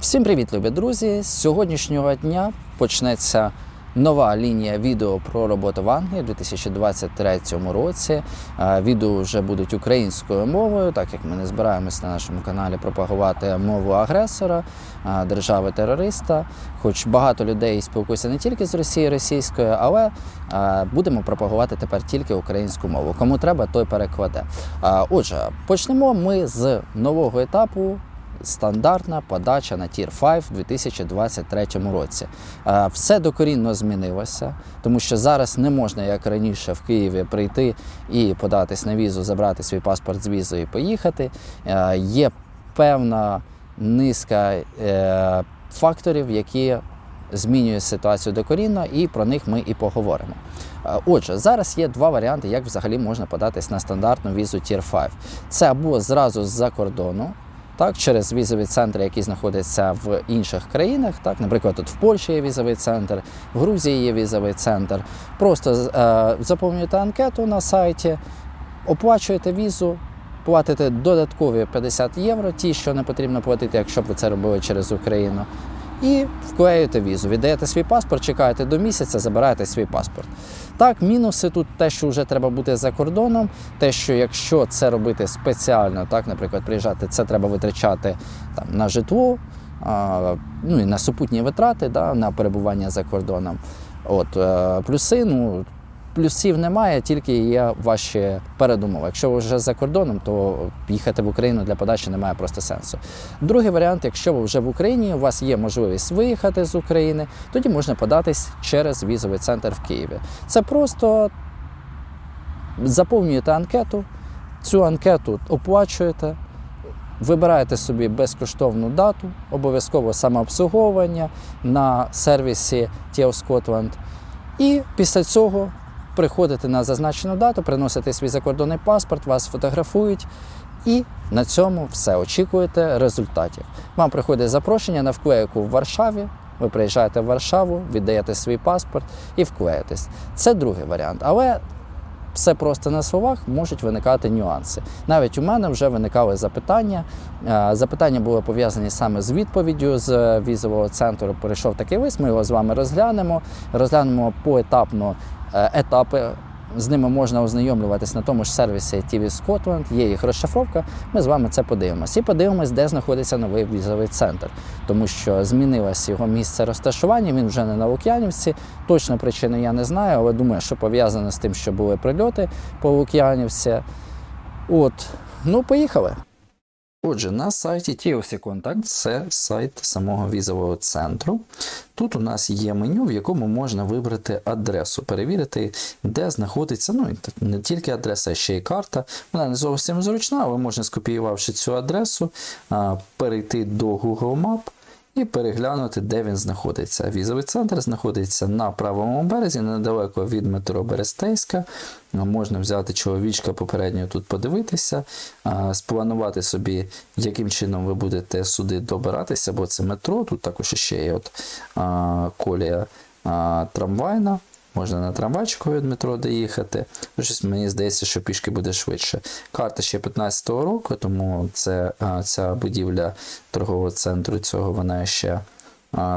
Всім привіт, любі друзі! З сьогоднішнього дня почнеться нова лінія відео про роботу в Англії у 2023 році. Е, Відео вже будуть українською мовою, так як ми не збираємось на нашому каналі пропагувати мову агресора, е, держави-терориста. Хоч багато людей спілкуються не тільки з Росії російською, але е, будемо пропагувати тепер тільки українську мову. Кому треба, той перекладе. Отже, почнемо ми з нового етапу стандартна подача на Tier 5 у 2023 році. Е, Все докорінно змінилося, тому що зараз не можна, як раніше, в Києві прийти і податись на візу, забрати свій паспорт з візою і поїхати. Е, Є певна низка е, факторів, які змінюють ситуацію докорінно, і про них ми і поговоримо. Отже, зараз є два варіанти, як взагалі можна податись на стандартну візу Tier 5. Це або зразу з-за кордону, так, через візові центри, які знаходяться в інших країнах. Так, наприклад, тут в Польщі є візовий центр, в Грузії є візовий центр. Просто е, заповнюєте анкету на сайті, оплачуєте візу. Платите додаткові 50 євро, ті, що не потрібно платити, якщо б ви це робили через Україну. І вклеюєте візу, віддаєте свій паспорт, чекаєте до місяця, забираєте свій паспорт. Так, мінуси тут те, що вже треба бути за кордоном, те, що якщо це робити спеціально, так, наприклад, приїжджати, це треба витрачати там, на житло, а, ну і на супутні витрати да, на перебування за кордоном. От, е, плюси, ну, плюсів немає, тільки є ваші передумови. Якщо ви вже за кордоном, то їхати в Україну для подачі немає просто сенсу. Другий варіант, якщо ви вже в Україні, у вас є можливість виїхати з України, тоді можна податись через візовий центр в Києві. Це просто заповнюєте анкету, цю анкету оплачуєте. Вибираєте собі безкоштовну дату, обов'язково самообслуговування на сервісі TIO Scotland. І після цього приходите на зазначену дату, приносите свій закордонний паспорт, вас фотографують, і на цьому все. Очікуєте результатів. Вам приходить запрошення на вклейку в Варшаві. Ви приїжджаєте в Варшаву, віддаєте свій паспорт і вклеїтесь. Це другий варіант. Але все просто на словах можуть виникати нюанси. Навіть у мене вже виникали запитання. Е, Запитання були пов'язані саме з відповіддю з візового центру. Прийшов такий лист, ми його з вами розглянемо. Розглянемо поетапно е, етапи. З ними можна ознайомлюватись на тому ж сервісі TV Scotland, є їх розшифровка. Ми з вами це подивимось. І подивимось, де знаходиться новий візовий центр, тому що змінилось його місце розташування. Він вже не на Лук'янівці. Точно причини я не знаю, але думаю, що пов'язано з тим, що були прильоти по Лук'янівці. От, ну, поїхали. Отже, на сайті TLC Contact це сайт самого візового центру. Тут у нас є меню, в якому можна вибрати адресу, перевірити, де знаходиться ну, не тільки адреса, а ще й карта. Вона не зовсім зручна, але можна, скопіювавши цю адресу, перейти до Google Map і переглянути, де він знаходиться. Візовий центр знаходиться на правому березі, недалеко від метро Берестейська. Можна взяти чоловічка попередньо тут подивитися, спланувати собі, яким чином ви будете сюди добиратися, бо це метро. Тут також ще є от, колія трамвайна. Можна на трамвайчику від метро доїхати. Ну, Щось мені здається, що пішки буде швидше. Карта ще 15-го року, тому це, ця будівля торгового центру цього вона ще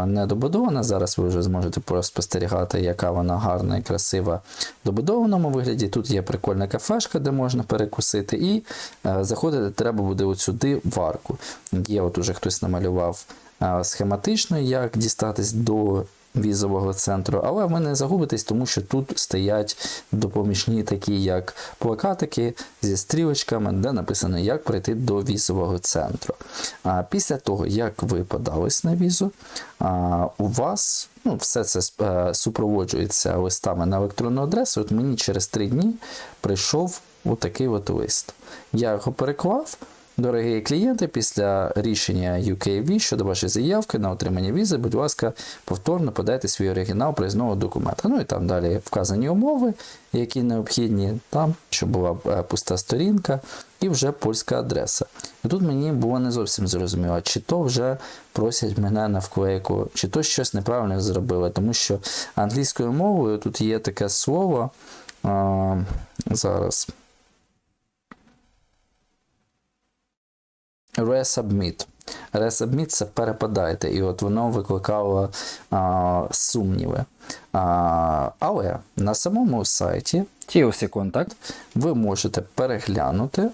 не добудована. Зараз ви вже зможете спостерігати, яка вона гарна і красива в добудованому вигляді. Тут є прикольна кафешка, де можна перекусити, і заходити треба буде сюди в арку. Є от уже хтось намалював схематично, як дістатись до візового центру, але ви не загубитесь, тому що тут стоять допоміжні такі, як плакатики зі стрілочками, де написано, як прийти до візового центру. А після того, як ви подались на візу, а, у вас ну, все це е, супроводжується листами на електронну адресу. От мені через три дні прийшов отакий от лист. Я його переклав. Дорогі клієнти, після рішення UKV щодо вашої заявки на отримання візи, будь ласка, повторно подайте свій оригінал проїзного документа. Ну і там далі вказані умови, які необхідні, там, щоб була е, пуста сторінка, і вже польська адреса. І тут мені було не зовсім зрозуміло, чи то вже просять мене на вклейку, чи то щось неправильно зробили, тому що англійською мовою тут є таке слово. А, зараз. Resubmit. Resubmit це перепадаєте, і от воно викликало а, сумніви. А, але на самому сайті TLC Contact ви можете переглянути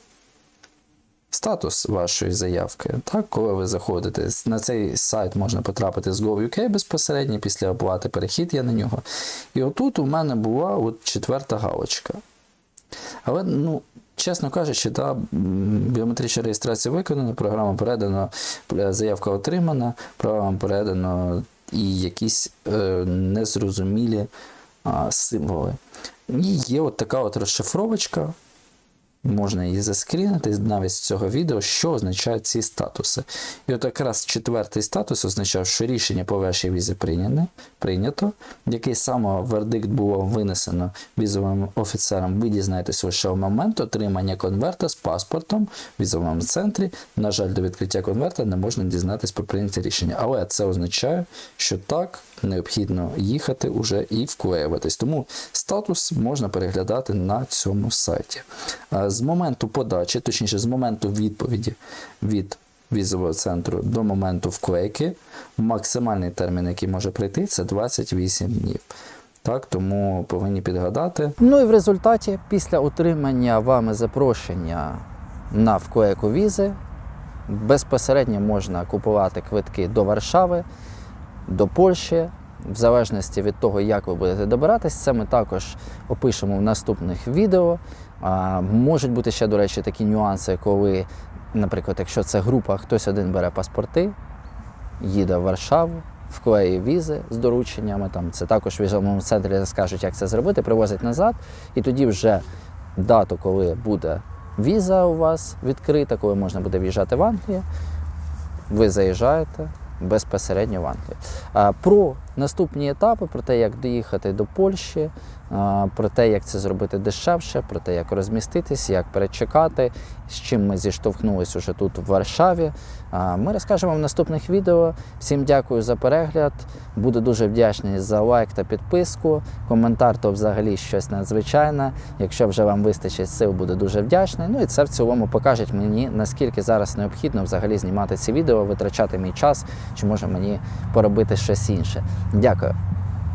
статус вашої заявки. Так, коли ви заходите на цей сайт, можна потрапити з GoUK безпосередньо після оплати, перехід є на нього. І отут у мене була от четверта галочка. Але, ну, чесно кажучи, да, біометрична реєстрація виконана, програма передана, заявка отримана, програма передано і якісь е, незрозумілі е, символи. І є от така от розшифровочка. Можна її заскрінити навіть з цього відео, що означають ці статуси. І от якраз четвертий статус означав, що рішення по вашій візі прийнято. Який саме вердикт було винесено візовим офіцером, ви дізнаєтесь лише в момент отримання конверта з паспортом в візовому центрі. На жаль, до відкриття конверта не можна дізнатись про прийняте рішення. Але це означає, що так необхідно їхати уже і вклеюватись. Тому статус можна переглядати на цьому сайті. З моменту подачі, точніше, з моменту відповіді від візового центру до моменту вклейки, максимальний термін, який може прийти, це 28 днів. Так, тому повинні підгадати. Ну і в результаті, після отримання вами запрошення на вклейку візи, безпосередньо можна купувати квитки до Варшави, до Польщі. В залежності від того, як ви будете добиратись, це ми також опишемо в наступних відео. А, можуть бути ще, до речі, такі нюанси, коли, наприклад, якщо це група, хтось один бере паспорти, їде в Варшаву, вклеює візи з дорученнями. Там це також в візовому центрі скажуть, як це зробити, привозять назад, і тоді вже дату, коли буде віза у вас відкрита, коли можна буде в'їжджати в Англію, ви заїжджаєте безпосередньо в Англію. Про наступні етапи, про те, як доїхати до Польщі, про те, як це зробити дешевше, про те, як розміститись, як перечекати, з чим ми зіштовхнулися уже тут в Варшаві. Ми розкажемо в наступних відео. Всім дякую за перегляд. Буду дуже вдячний за лайк та підписку. Коментар то взагалі щось надзвичайне. Якщо вже вам вистачить сил, буду дуже вдячний. Ну і це в цілому покаже мені, наскільки зараз необхідно взагалі знімати ці відео, витрачати мій час, чи може мені поробити щось інше. Дякую.